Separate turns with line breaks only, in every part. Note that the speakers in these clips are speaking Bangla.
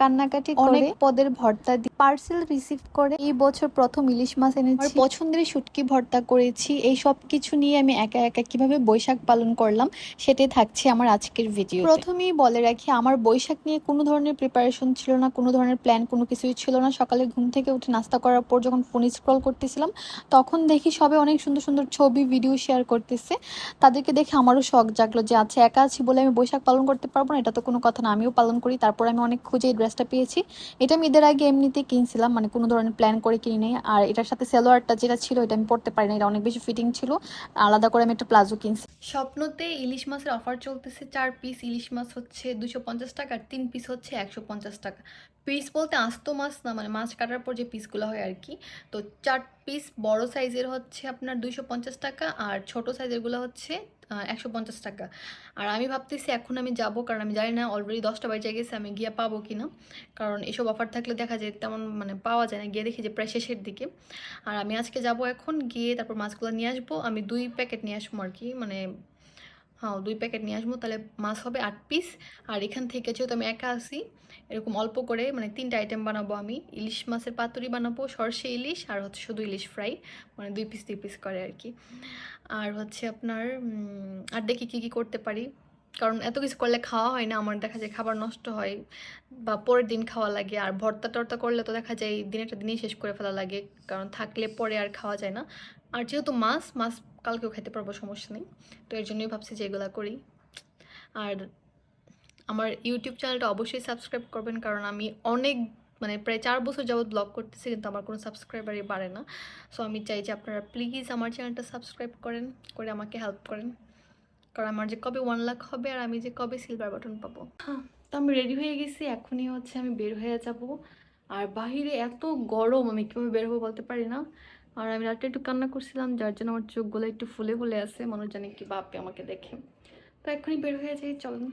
কান্নাকাটি অনেক পদের ভর্তা দিয়ে পার্সেল রিসিভ করে। এই বছর প্রথম ইলিশ মাছ এনেছি। পছন্দের শুটকি ভর্তা করেছি। এই সব কিছু নিয়ে আমি একা একা কীভাবে বৈশাখ পালন করলাম সেটাই থাকছে আমার আজকের ভিডিও প্রথমেই বলে রাখি আমার বৈশাখ নিয়ে কোনো ধরনের প্রিপারেশন ছিল না কোনো ধরনের প্ল্যান কোনো কিছুই ছিল না। সকালে ঘুম থেকে উঠে নাস্তা করার পর যখন ফোন স্ক্রল করতেছিলাম তখন দেখি সবে অনেক সুন্দর সুন্দর ছবি ভিডিও শেয়ার করতেছে। তাদেরকে দেখে আমারও শখ জাগলো যে আচ্ছা একা আছি বলে আমি বৈশাখ পালন করতে পারব না এটা তো কোনো কথা না আমিও পালন করি তারপর আমি অনেক খুঁজে ড্রেসটা পেয়েছি। এটা আমি ঈদের আগে এমনিতে কিনছিলাম মানে কোনো ধরনের প্ল্যান করে কিনি নেই আর এটার সাথে সেলোয়ারটা যেটা ছিল, এটা আমি পড়তে পারি না এটা অনেক বেশি ফিটিং ছিল। আলাদা করে আমি একটা প্লাজো কিনছি। স্বপ্নতে ইলিশ মাছের অফার চলতেছে চার পিস ইলিশ মাছ হচ্ছে দুশো টাকা, আর তিন পিস হচ্ছে একশো পঞ্চাশ টাকা। পিস বলতে আস্ত মাছ না মানে মাছ কাটার পর যে পিসগুলো হয় আর কি তো চার পিস বড় সাইজের হচ্ছে আপনার দুইশো পঞ্চাশ টাকা আর ছোট সাইজেরগুলো হচ্ছে একশো পঞ্চাশ টাকা। আর আমি ভাবতেছি এখন আমি যাব, কারণ আমি জানি না অলরেডি দশটা বাজে গেছে, আমি গিয়ে পাবো কি না কারণ এসব অফার থাকলে দেখা যায় তেমন মানে পাওয়া যায় না, গিয়ে দেখি যে প্রায় শেষের দিকে। আর আমি আজকে যাব এখন, গিয়ে তারপর মাছগুলো নিয়ে আসব। আমি দুই প্যাকেট নিয়ে আসব আর কি মানে হ্যাঁ দুই প্যাকেট নিয়ে আসব, তাহলে মাছ হবে আট পিস আর এখান থেকে যেহেতু আমি একা আসি এরকম অল্প করে মানে তিনটা আইটেম বানাবো আমি। ইলিশ মাছের পাতুরি বানাবো, সর্ষে ইলিশ, আর হচ্ছে শুধু ইলিশ ফ্রাই মানে দুই পিস দুই পিস করে আর কি। আর হচ্ছে আপনার আর দেখি কী কী করতে পারি? কারণ এত কিছু করলে খাওয়া হয় না, আমার দেখা যায় খাবার নষ্ট হয়, বা পরের দিন খাওয়া লাগে, আর ভর্তা টর্তা করলে তো দেখা যায় দিনেরটা দিনেই শেষ করে ফেলা লাগে, কারণ থাকলে পরে আর খাওয়া যায় না। আর যেহেতু মাছ মাছ কালকেও খেতে পারব, সমস্যা নেই। তো এর জন্যই ভাবছি যে এগুলো করি। আর আমার ইউটিউব চ্যানেলটা অবশ্যই সাবস্ক্রাইব করবেন, কারণ আমি অনেক মানে প্রায় চার বছর যাবৎ ব্লগ করতেছি, কিন্তু আমার কোনো সাবস্ক্রাইবারই বাড়ে না। সো আমি চাই যে আপনারা প্লিজ আমার চ্যানেলটা সাবস্ক্রাইব করেন, করে আমাকে হেল্প করেন। কারণ আমার যে কবে ওয়ান লাখ হবে আর আমি যে কবে সিলভার বাটন পাবো। হ্যাঁ তো আমি রেডি হয়ে গেছি, এখনই হচ্ছে আমি বের হয়ে যাব। আর বাহিরে এত গরম, আমি কীভাবে বের হব বলতে পারি না। আর আমি রাতে একটু কান্না করছিলাম, যার জন্য আমার চোখগুলো একটু ফুলে ফুলে আছে। মানুষ জানে কি বাপে আমাকে দেখে। তো এখনই বের হয়ে যাই, চলুন।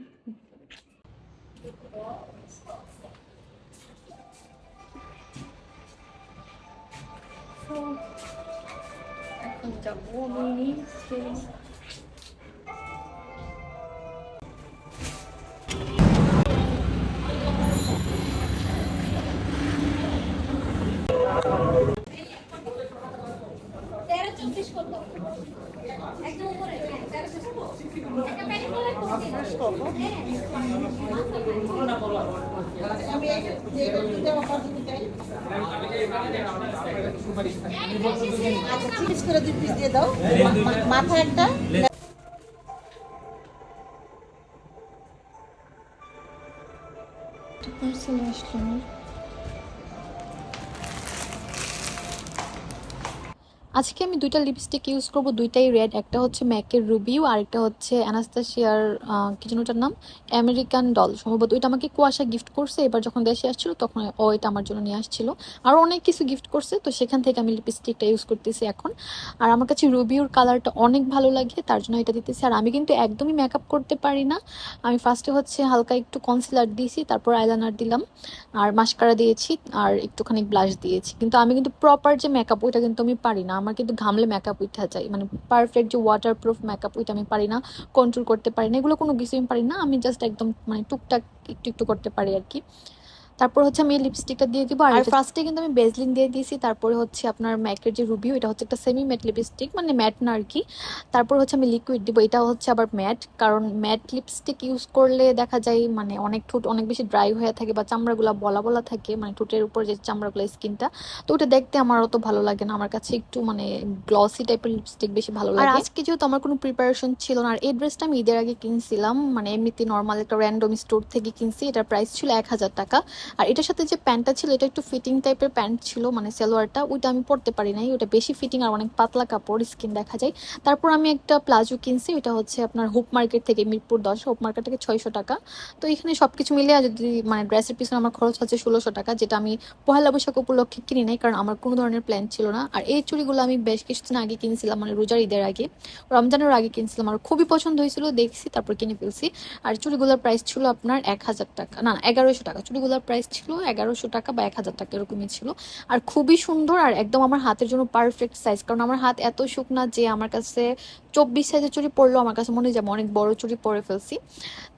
এখন যাব
তেরো চব্বিশ কত একদম উপরে তেরোশো ষোলো একটা প্যাকেট করে
আচ্ছা চিজ করে দুই পিস দিয়ে দাও মা- মাথা একটা
পার্সেল আসলো আজকে আমি দুইটা লিপস্টিক ইউজ করব। দুইটাই রেড একটা হচ্ছে ম্যাকের রুবিউ আর একটা হচ্ছে অ্যানাস্তাসিয়ার কি ওটার নাম? আমেরিকান ডল সম্ভবত। ওইটা আমাকে কুয়াশা গিফট করছে। এবার যখন দেশে আসছিল, তখন ও এটা আমার জন্য নিয়ে আসছিল। আরও অনেক কিছু গিফট করছে। তো সেখান থেকে আমি লিপস্টিকটা ইউজ করতেছি এখন। আর আমার কাছে রুবিউর কালারটা অনেক ভালো লাগে, তার জন্য এটা দিতেছি। আর আমি কিন্তু একদমই মেকআপ করতে পারি না। আমি ফার্স্টে হচ্ছে হালকা একটু কনসিলার দিয়েছি, তারপর আইলাইনার দিলাম। আর মাস্কারা দিয়েছি, আর একটুখানি ব্লাশ দিয়েছি। কিন্তু আমি কিন্তু প্রপার যে মেকআপ ওইটা কিন্তু আমি পারি না। আমার কিন্তু ঘামলে মেকআপ উঠা যায়। মানে পারফেক্ট যে ওয়াটার প্রুফ মেকআপ ওইটা আমি পারি না কন্ট্রোল করতে পারি না, এগুলো কোনো কিছু আমি পারি না, আমি জাস্ট একদম মানে টুকটাক একটু একটু করতে পারি আর কি। তারপর হচ্ছে আমি লিপস্টিকটা দিয়ে দিব। আর ফার্স্টে কিন্তু আমি বেজলিন দিয়ে দিয়েছি তারপরে হচ্ছে আপনার ম্যাকের যে রুবিও এটা হচ্ছে একটা সেমি ম্যাট লিপস্টিক মানে ম্যাট না আর কি। তারপর হচ্ছে আমি লিকুইড দিব এটা হচ্ছে আবার ম্যাট কারণ ম্যাট লিপস্টিক ইউজ করলে দেখা যায় মানে অনেক ঠোঁট অনেক বেশি ড্রাই হয়ে থাকে বা চামড়াগুলো বলা বলা থাকে মানে ঠোঁটের উপর যে চামড়াগুলো স্কিনটা তো ওটা দেখতে আমার অত ভালো লাগে না আমার কাছে একটু মানে গ্লসি টাইপের লিপস্টিক বেশি ভালো লাগে। আর আজকে যেহেতু আমার কোনো প্রিপারেশন ছিল না আর এই ড্রেসটা আমি ঈদের আগে কিনছিলাম মানে এমনিতে নর্মাল একটা র্যান্ডম স্টোর থেকে কিনছি এটার প্রাইস ছিল এক হাজার টাকা। আর এটার সাথে যে প্যান্টটা ছিল, এটা একটু ফিটিং টাইপের প্যান্ট ছিল মানে সালোয়ারটা, ওইটা আমি পরতে পারি নাই। ওটা বেশি ফিটিং আর অনেক পাতলা কাপড় স্কিন দেখা যায়। তারপর আমি একটা প্লাজো কিনছি ওইটা হচ্ছে আপনার হুপ মার্কেট থেকে মিরপুর দশ হুপ মার্কেট থেকে ছয়শো টাকা। তো এখানে সব কিছু মিলে যদি মানে ড্রেসের পিছনে আমার খরচ হচ্ছে ষোলোশো টাকা, যেটা আমি পহেলা বৈশাখ উপলক্ষে কিনি নাই, কারণ আমার কোনো ধরনের প্ল্যান ছিল না। আর এই চুড়িগুলো আমি বেশ কিছুদিন আগে কিনছিলাম মানে রোজার ঈদের আগে। রমজানের আগে কিনছিলাম আর খুবই পছন্দ হয়েছিল, দেখছি, তারপর কিনে ফেলছি। আর চুড়িগুলোর প্রাইস ছিল আপনার এক হাজার টাকা, না, এগারোশো টাকা। চুড়িগুলোর প্রাইস ছিল এগারোশো টাকা বা এক হাজার টাকা এরকমই ছিল। আর খুবই সুন্দর আর একদম আমার হাতের জন্য পারফেক্ট সাইজ কারণ আমার হাত এত শুকনা যে আমার কাছে চব্বিশ সাইজের চুরি পড়ল আমার কাছে মনে হয় যে অনেক বড় চুরি পরে ফেলছি।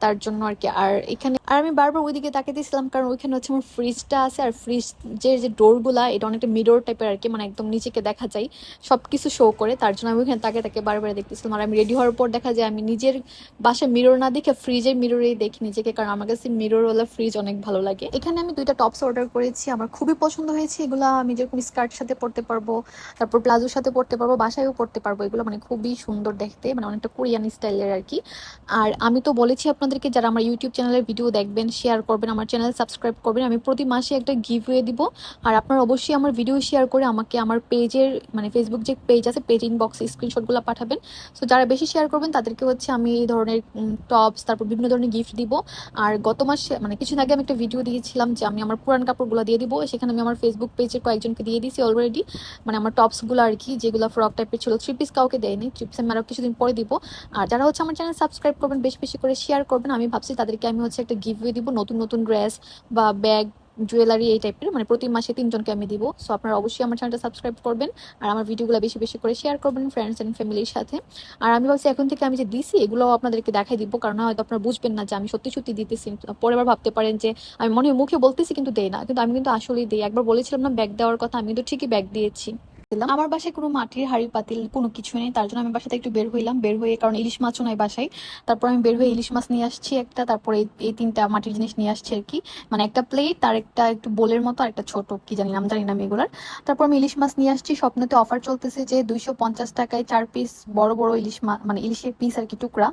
তার জন্য আর কি। আর এখানে আর আমি বারবার ওইদিকে তাকাতেছিলাম কারণ ওইখানে হচ্ছে আমার ফ্রিজটা আছে, আর ফ্রিজের যে ডোরগুলা এটা অনেকটা মিরর টাইপের আর কি মানে একদম নিচেকে দেখা যায় সব কিছু শো করে। তার জন্য আমি ওইখানে তাকে তাকে বারবার দেখতেছিলাম। আর আমি রেডি হওয়ার পর দেখা যায় আমি নিজের বাসায় মিরর না দেখে ফ্রিজের মিররেই দেখি নিজেকে, কারণ আমার কাছে মিররওয়ালা ফ্রিজ অনেক ভালো লাগে। এখানে আমি দুইটা টপস অর্ডার করেছি, আমার খুবই পছন্দ হয়েছে এগুলো। আমি যেরকম স্কার্ট সাথে পরতে পারব, তারপর প্লাজোর সাথে পরতে পারব, বাসায়ও পরতে পারব। এগুলো মানে খুবই সুন্দর দেখতে মানে অনেকটা কোরিয়ান স্টাইলের আর কি। আর আমি তো বলেছি আপনাদেরকে, যারা আমার ইউটিউব চ্যানেলের ভিডিও দেখবেন শেয়ার করবেন, আমার চ্যানেল সাবস্ক্রাইব করবেন, আমি প্রতি মাসে একটা গিভওয়ে দিব। আর আপনারা অবশ্যই আমার ভিডিও শেয়ার করে আমাকে আমার পেজের মানে ফেসবুক যে পেজ আছে পেজ ইনবক্সে স্ক্রিনশটগুলো পাঠাবেন। সো যারা বেশি শেয়ার করবেন, তাদেরকে হচ্ছে আমি এই ধরনের টপস তারপর বিভিন্ন ধরনের গিফট দিব। আর গত মাসে মানে কিছুদিন আগে আমি একটা ভিডিও দিয়েছিলাম যে আমি আমার পুরান কাপড়গুলো দিয়ে দিব। সেখানে আমি আমার ফেসবুক পেজের কয়েকজনকে দিয়ে দিয়েছি অলরেডি মানে আমার টপসগুলো আর কি, যেগুলো ফ্রক টাইপের ছিল থ্রি পিস কাউকে দেয়নি। থ্রি পিস আমি আরও কিছুদিন পরে দিব। আর যারা হচ্ছে আমার চ্যানেল সাবস্ক্রাইব করবেন, বেশি বেশি করে শেয়ার করবেন, আমি ভাবছি তাদেরকে আমি হচ্ছে একটা দিব, নতুন নতুন ড্রেস বা ব্যাগ জুয়েলারি এই টাইপের মানে প্রতি মাসে তিনজনকে আমি দিব। সো আপনারা অবশ্যই আমার চ্যানেলটা সাবস্ক্রাইব করবেন আর আমার ভিডিওগুলো বেশি বেশি করে শেয়ার করবেন ফ্রেন্ডস অ্যান্ড ফ্যামিলির সাথে। আর আমি ভাবছি এখন থেকে আমি যে দিছি, এগুলোও আপনাদেরকে দেখাই দিব, কারণ হয়তো আপনারা বুঝবেন না যে আমি সত্যি সত্যি দিতেছি। পরে আবার ভাবতে পারেন যে আমি মনে মুখে বলতেছি কিন্তু দেই না, কিন্তু আমি কিন্তু আসলেই দিই। একবার বলেছিলাম না ব্যাগ দেওয়ার কথা, আমি কিন্তু ঠিকই ব্যাগ দিয়েছি। দিলাম। আমার বাসায় কোনো মাটির হাড়ি পাতিল কোনো কিছু নেই তার জন্য আমি বাসাতে একটু বের হইলাম। বের হয়ে কারণ ইলিশ মাছও নাই বাসায়। তারপর আমি বের হয়ে ইলিশ মাছ নিয়ে আসছি একটা তারপরে এই- তিনটা মাটির জিনিস নিয়ে আসছি আর কি। মানে একটা প্লেট আর একটা একটু বোলের মতো আর একটা ছোট কি জানি নাম জানি না আমি এগুলার। তারপর আমি ইলিশ মাছ নিয়ে আসছি। স্বপ্নতে অফার চলতেছে যে দুইশো পঞ্চাশ টাকায় চার পিস বড় বড় ইলিশ মাছ মানে ইলিশের পিস আর কি টুকরা।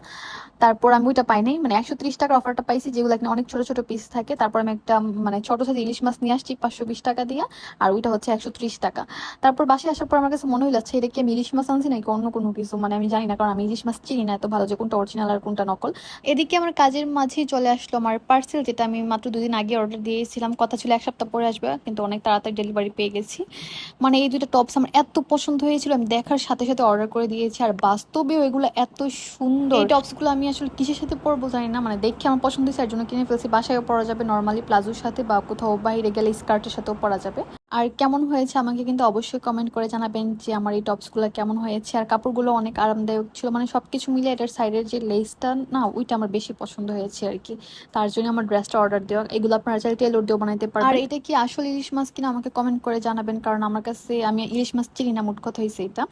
তারপর আমি ওইটা পাই নাই। মানে একশো ত্রিশ টাকার অফারটা পাইছি যেগুলো এখানে অনেক ছোট ছোট পিস থাকে। তারপর আমি একটা মানে ছোট সাইজ ইলিশ মাছ নিয়ে আসছি পাঁচশো বিশ টাকা দিয়ে। আর ওইটা হচ্ছে একশো ত্রিশ টাকা। তারপর বাসায় আসার পর আমার কাছে মনে হইল আচ্ছা এটা কি আমি ইলিশ মাছ আনছি নাকি অন্য কোনো কিছু? মানে আমি জানি না, কারণ আমি ইলিশ মাছ চিনি না, এত ভালো যে কোনটা অরিজিনাল আর কোনটা নকল। এদিকে আমার কাজের মাঝেই চলে আসলো আমার পার্সেল যেটা আমি মাত্র দুদিন আগে অর্ডার দিয়েছিলাম। কথা ছিল এক সপ্তাহ পরে আসবে, কিন্তু অনেক তাড়াতাড়ি ডেলিভারি পেয়ে গেছি। মানে এই দুটো টপস আমার এত পছন্দ হয়েছিল, আমি দেখার সাথে সাথে অর্ডার করে দিয়েছি, আর বাস্তবেও এগুলো এত সুন্দর। এই টপসগুলো আমি আসলে কিসের সাথে পরবো জানি না মানে দেখে আমার পছন্দ হয়েছে, আর জন্য কিনে ফেলছি। বাসায়ও পরা যাবে নর্মালি প্লাজোর সাথে বা কোথাও বাইরে গেলে স্কার্টের সাথেও পরা যাবে। আর কেমন হয়েছে আমাকে কিন্তু অবশ্যই কমেন্ট করে জানাবেন যে আমার এই টপসগুলো কেমন হয়েছে। আর কাপড়গুলো অনেক আরামদায়ক ছিল। মানে সবকিছু মিলে এটার সাইডের যে লেসটা না ওইটা আমার বেশি পছন্দ হয়েছে আর কি। তার জন্য আমার ড্রেসটা অর্ডার দেওয়া। এগুলো আপনারা চাইলে টেলর দিয়েও বানাইতে পারবেন। আর এটা কি আসলে ইলিশ মাছ কিনা আমাকে কমেন্ট করে জানাবেন। কারণ আমার কাছে আমি ইলিশ মাছ চিনি না মোট কথা হয়েছে এটা।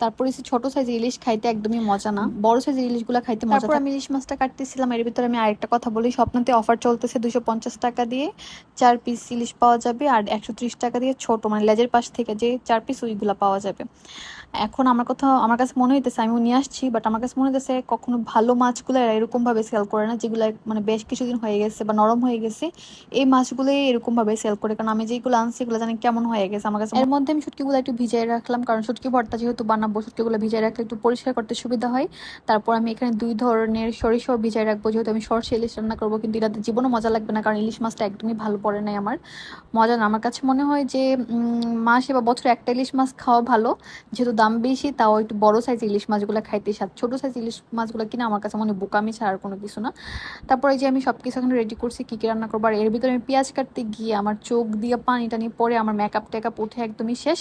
তারপরে হচ্ছে ছোট সাইজের ইলিশ খাইতে একদমই মজা না। বড় সাইজের ইলিশগুলো খাইতে মজা তারপর আমি ইলিশ মাছটা কাটতেছিলাম। এর ভিতরে আমি আরেকটা কথা বলি। স্বপ্নতে অফার চলতেছে দুশো পঞ্চাশ টাকা দিয়ে। চার পিস ইলিশ পাওয়া যাবে। আর একশো ত্রিশ টাকা দিয়ে ছোট মানে লেজের পাশ থেকে যে চার পিস ওইগুলো পাওয়া যাবে। এখন আমার কথা, আমার কাছে মনে হইতেছে আমি নিয়ে আসছি বাট আমার কাছে মনে হইতেছে কখনো ভালো মাছগুলো এরা এরকম ভাবে সেল করে না, যেগুলো মানে বেশ কিছুদিন হয়ে গেছে বা নরম হয়ে গেছে, এই মাছগুলো এরকম ভাবে সেল করে। কারণ আমি যেগুলো আনছি, এগুলো জানি কেমন হয়ে গেছে, আমার কাছে এর মধ্যে আমি শুটকিগুলো একটু ভিজাই রাখলাম, কারণ শুটকি ভর্তা যেহেতু বানাবো, শুটকিগুলো ভিজাই রাখলে একটু পরিষ্কার করতে সুবিধা হয়। তারপর আমি এখানে দুই ধরনের সরিষাও ভিজাই রাখব, যেহেতু আমি সরষে ইলিশ রান্না করব, কিন্তু এটাতে জীবনও মজা লাগবে না, কারণ ইলিশ মাছটা একদমই ভালো পড়ে নাই আমার। মজা না, আমার কাছে মনে হয় যে মাসে বা বছরে একটা ইলিশ মাছ খাওয়া ভালো, যেহেতু দাম বেশি, তাও একটু বড় সাইজ ইলিশ মাছগুলো খাইতে স্বাদ। ছোট সাইজ ইলিশ মাছগুলো কিনা আমার কাছে মনে বোকামি ছাড়া আর কোনো কিছু না। তারপরে যে আমি সব কিছু এখানে রেডি করছি, কী কী রান্না করব, আর এর ভিতরে আমি পেঁয়াজ কাটতে গিয়ে আমার চোখ দিয়ে পানি টানি পরে আমার মেকআপ টেকআপ উঠে একদমই শেষ।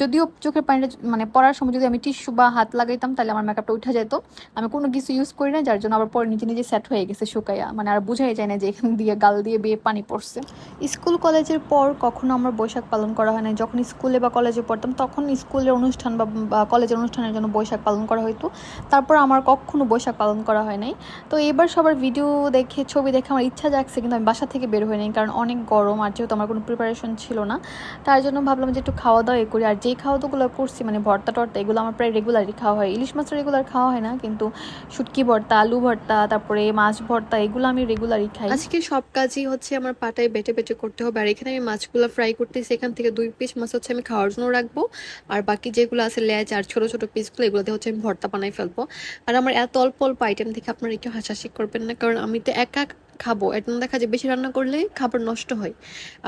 যদিও চোখের পানিটা মানে পড়ার সময় যদি আমি টিস্যু বা হাত লাগাইতাম, তাহলে আমার মেকআপটা উঠে যেত। আমি কোনো কিছু ইউজ করি না যার জন্য আবার পরে নিজে নিজে সেট হয়ে গেছে শুকাইয়া। মানে আর বোঝাই যায় না যে এখান দিয়ে গাল দিয়ে বেয়ে পানি পড়ছে। স্কুল কলেজের পর কখনো আমার বৈশাখ পালন করা হয় না যখন স্কুলে বা কলেজে পড়তাম, তখন স্কুলের অনুষ্ঠান বা কলেজের অনুষ্ঠানের জন্য বৈশাখ পালন করা হতো তারপর আমার কখনো বৈশাখ পালন করা হয় নাই। তো এবার সবার ভিডিও দেখে, ছবি দেখে আমার ইচ্ছা জাগছে কিন্তু আমি বাসা থেকে বের হই নাই কারণ অনেক গরম আর যেহেতু আমার কোনো প্রিপারেশন ছিল না, তার জন্য ভাবলাম যে একটু খাওয়া দাওয়া করি। আর যেই খাওয়া দাওয়াগুলো করছি মানে ভর্তা টর্তা এগুলো আমার প্রায় রেগুলারই খাওয়া হয়। ইলিশ মাছ রেগুলার খাওয়া হয় না, কিন্তু শুটকি ভর্তা, আলু ভর্তা, তারপরে মাছ ভর্তা, এগুলো আমি রেগুলারই খাই। আজকে সব কাজই হচ্ছে আমার পাটায় বেটে বেটে করতে হবে। আর এখানে আমি মাছগুলো ফ্রাই করতেছি, এখান থেকে দুই পিস মাছ হচ্ছে আমি খাওয়ার জন্য রাখব। আর বাকি যেগুলো আছে লেজ আর ছোটো ছোটো পিসগুলো এগুলোতে হচ্ছে আমি ভর্তা বানাই ফেলব। আর আমার এত অল্প অল্প আইটেম থেকে আপনারা একটু হাসাহাসি করবেন না, কারণ আমি তো একা খাব। এটা দেখা যায় বেশি রান্না করলে খাবার নষ্ট হয়।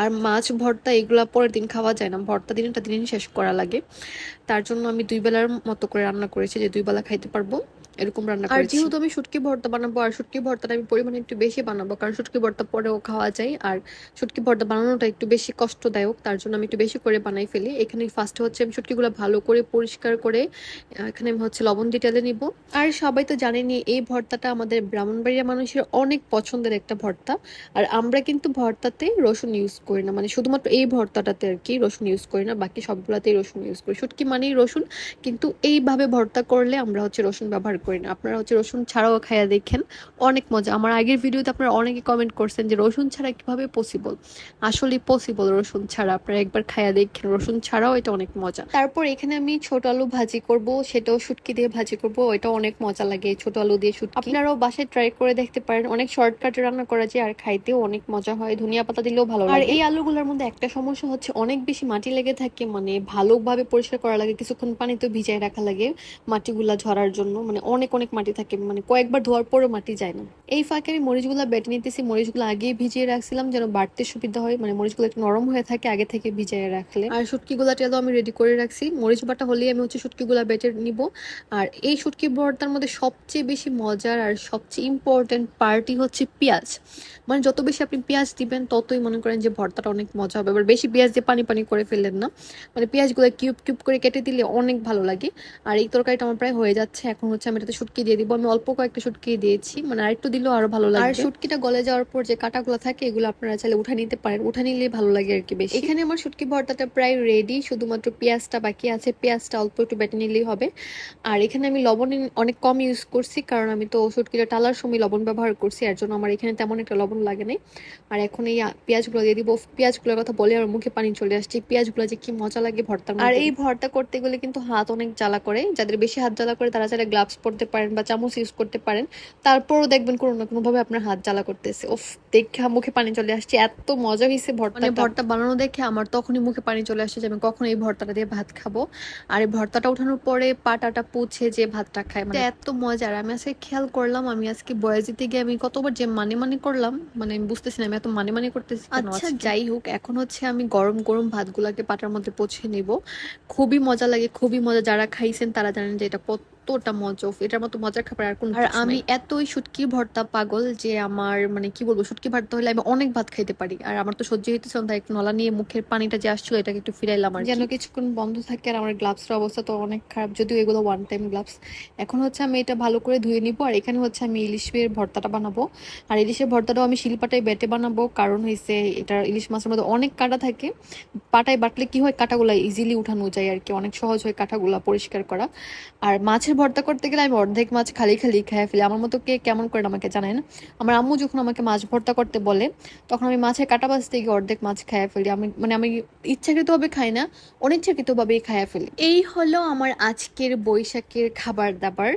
আর মাছ, ভর্তা এগুলো পরের দিন খাওয়া যায় না। ভর্তা দিনটা দিনই শেষ করা লাগে। তার জন্য আমি দুই বেলার মতো করে রান্না করেছি যে দুই বেলা খাইতে পারব।
এরকম রান্না আর যেহেতু আমি শুটকি ভর্তা বানাবো আর শুটকি ভর্তাটা আমি পরিমাণে একটু বেশি বানাবো কারণ শুটকি ভর্তা পরেও খাওয়া যায় আর শুটকি ভর্তা বানানোটা একটু বেশি কষ্টদায়ক তার জন্য আমি একটু বেশি করে বানাই ফেলি। এখানে ফার্স্টে হচ্ছে আমি শুটকিগুলো ভালো করে পরিষ্কার করে এখানে আমি হচ্ছে লবণ দিয়ে টেলে নিব। আর সবাই তো জানেনই এই ভর্তাটা আমাদের ব্রাহ্মণবাড়িয়া মানুষের অনেক পছন্দের একটা ভর্তা আর আমরা কিন্তু ভর্তাতে রসুন ইউজ করি না মানে শুধুমাত্র এই ভর্তাটাতে আর কি রসুন ইউজ করি না বাকি সবগুলাতেই রসুন ইউজ করি। শুটকি মানেই রসুন কিন্তু এইভাবে ভর্তা করলে আমরা হচ্ছে রসুন ব্যবহার করি না। আপনারা হচ্ছে রসুন ছাড়াও খাইয়া দেখেন অনেক মজা। আমার আগের ভিডিওতে আপনারা অনেকে কমেন্ট করছেন যে রসুন ছাড়া কীভাবে পসিবল আসলে পসিবল রসুন ছাড়া। আপনারা একবার খাইয়া দেখেন রসুন ছাড়াও এটা অনেক মজা। তারপর এখানে আমি ছোট আলু ভাজি করব সেটাও শুটকি দিয়ে ভাজি করব এটা অনেক মজা লাগে ছোট আলু দিয়ে শুটকি। আপনারাও বাসায় ট্রাই করে দেখতে পারেন অনেক শর্টকাটে রান্না করা যায় আর খাইতেও অনেক মজা হয় ধনিয়া পাতা দিলেও ভালো আর এই আলুগুলোর মধ্যে একটা সমস্যা হচ্ছে অনেক বেশি মাটি লেগে থাকে মানে ভালোভাবে পরিষ্কার করা লাগে কিছুক্ষণ পানিতে ভিজায় রাখা লাগে মাটিগুলা ঝরার জন্য মানে অনেক অনেক মাটি থাকে মানে কয়েকবার ধোয়ার পরেও মাটি যায় না। এই ফাঁকে আমি মরিচগুলা বেটে নিতেছি, মরিচগুলো আগে ভিজিয়ে রাখছিলাম যেন বাড়তে সুবিধা হয় মানে মরিচগুলো একটু নরম হয়ে থাকে, আগে থেকে ভিজিয়ে রাখলে। আর শুটকিগুলা তেলও আমি রেডি করে রাখছি। মরিচ বাটা হলেই আমি হচ্ছে শুটকিগুলা বেটে নিব। আর এই শুটকি ভর্তার মধ্যে সবচেয়ে বেশি মজার আর সবচেয়ে ইম্পর্টেন্ট পার্টি হচ্ছে পেঁয়াজ। মানে যত বেশি আপনি পেঁয়াজ দিবেন, ততই মনে করেন যে ভর্তাটা অনেক মজা হবে। এবার বেশি পেঁয়াজ দিয়ে পানি পানি করে ফেললেন না। মানে পেঁয়াজগুলো কিউব কিউব করে কেটে দিলে অনেক ভালো লাগে। আর এই তরকারিটা আমার প্রায় হয়ে যাচ্ছে। এখন হচ্ছে আমি এটাতে শুটকি দিয়ে দিব। আমি অল্প কয়েকটা শুটকি দিয়েছি। মানে আরেকটু দিলেও আরও ভালো লাগে আর শুটকিটা গলে যাওয়ার পর যে কাটাগুলো থাকে এগুলো আপনারা চাইলে উঠে নিতে পারেন। উঠে নিলে ভালো লাগে আর কি বেশি। এখানে আমার শুটকি ভর্তাটা প্রায় রেডি শুধুমাত্র পেঁয়াজটা বাকি আছে। পেঁয়াজটা অল্প একটু বেটে নিলেই হবে। আর এখানে আমি লবণ অনেক কম ইউজ করছি কারণ আমি তো শুটকিটা টালার সময় লবণ ব্যবহার করছি এর জন্য আমার এখানে তেমন একটা লবণ লাগে নাই। আর এখন এই পেঁয়াজগুলো দিয়ে দিব। পেঁয়াজগুলোর কথা বলে আমার মুখে পানি চলে আসছে। পেঁয়াজগুলো যে কি মজা লাগে ভর্তা আর এই ভর্তা করতে গেলে কিন্তু হাত অনেক জ্বালা করে। যাদের বেশি হাত জ্বালা করে তারা চাইলে গ্লাভস পরতে পারেন বা চামচ ইউজ করতে পারেন তারপরও দেখবেন কোনো না কোনো ভাবে আপনার হাত জ্বালা করতেছে। ওফ দেখা মুখে পানি চলে আসছে এত মজা হয়েছে ভর্তা মানে ভর্তা বানানো দেখে আমার তখনই মুখে পানি চলে আসছে যে আমি কখন এই ভর্তাটা দিয়ে ভাত খাব। আর এই ভর্তাটা ওঠানোর পরে পাটাটা পুছে যে ভাতটা খায় মানে এত মজা। আর আমি আজকে খেয়াল করলাম আমি আজকে বয়স দিতে গিয়ে আমি কতবার যে মানে মানে করলাম মানে আমি বুঝতেছি না আমি এত মানে মানে করতেছি আচ্ছা যাই হোক এখন হচ্ছে আমি গরম গরম ভাতগুলাকে পাটার মধ্যে পৌঁছে নিব। খুবই মজা লাগে খুবই মজা। যারা খাইছেন তারা জানেন যে এটা কতটা মজা এটার মতো মজার খাবার আর কোন আর আমি এতই শুটকির ভর্তা পাগল যে আমার মানে কি বলব শুটকি ভর্তা হলে আমি অনেক ভাত খাইতে পারি। আর আমার তো সহ্য হইতেছে না, তাই একটু নলা নিয়ে মুখের পানিটা যে আসছিল এটাকে একটু ফিরাইলাম আর যেন কিছুক্ষণ বন্ধ থাকে আর আমার গ্লাভসের অবস্থা তো অনেক খারাপ যদিও এগুলো ওয়ান টাইম গ্লাভস এখন হচ্ছে আমি এটা ভালো করে ধুয়ে নিব আর এখানে হচ্ছে আমি ইলিশের ভর্তাটা বানাবো। আর ইলিশের ভর্তাটাও আমি শিলপাটায় বেটে বানাবো কারণ হয়েছে এটা ইলিশ মাছের মধ্যে অনেক কাটা থাকে। পাটায় বাটলে কি হয় কাটাগুলা ইজিলি উঠানো যায় আর কি অনেক সহজ হয় কাটাগুলা পরিষ্কার করা। আর মাছের ভর্তা করতে গেলে আমি অর্ধেক মাছ খালি খালি খেয়ে ফেলি। আমার মতো কে কেমন করে আমাকে জানেন? আমার আম্মু যখন আমাকে মাছ ভর্তা করতে বলে, তখন আমি মাছের কাটা বাজতে গিয়ে অর্ধেক মাছ খেয়ে ফেলি। আমি মানে আমি ইচ্ছাকৃতভাবে খাই না, অনিচ্ছাকৃতভাবেই খাইয়া ফেলি। এই হলো আমার আজকের বৈশাখের খাবার দাবার।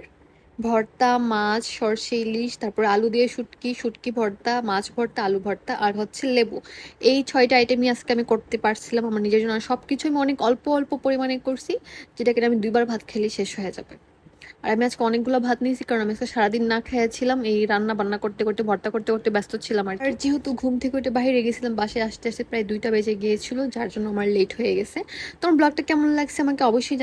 ভর্তা, মাছ, সর্ষে, ইলিশ, তারপর আলু দিয়ে শুটকি শুটকি ভর্তা, মাছ ভর্তা, আলু ভর্তা, আর হচ্ছে লেবু। এই ছয়টা আইটেমই আজকে আমি করতে পারছিলাম। আমার নিজের জন্য সব কিছু আমি অনেক অল্প অল্প পরিমাণে করছি, যেটা কিনা আমি দুইবার ভাত খেলে শেষ হয়ে যাবে। আর আমি আজকে অনেকগুলো ভাত নিয়েছি, কারণ আমি আজকে সারাদিন না খেয়েছিলাম। এই রান্না বান্না করতে করতে, ভর্তা করতে করতে ব্যস্ত ছিলাম আর যেহেতু ঘুম থেকে উঠে বাইরে গেছিলাম বাসে আসতে আসতে প্রায় দুইটা বেজে গিয়েছিল, যার জন্য আমার লেট হয়ে গেছে। তোমার ব্লগটা কেমন লাগছে আমাকে অবশ্যই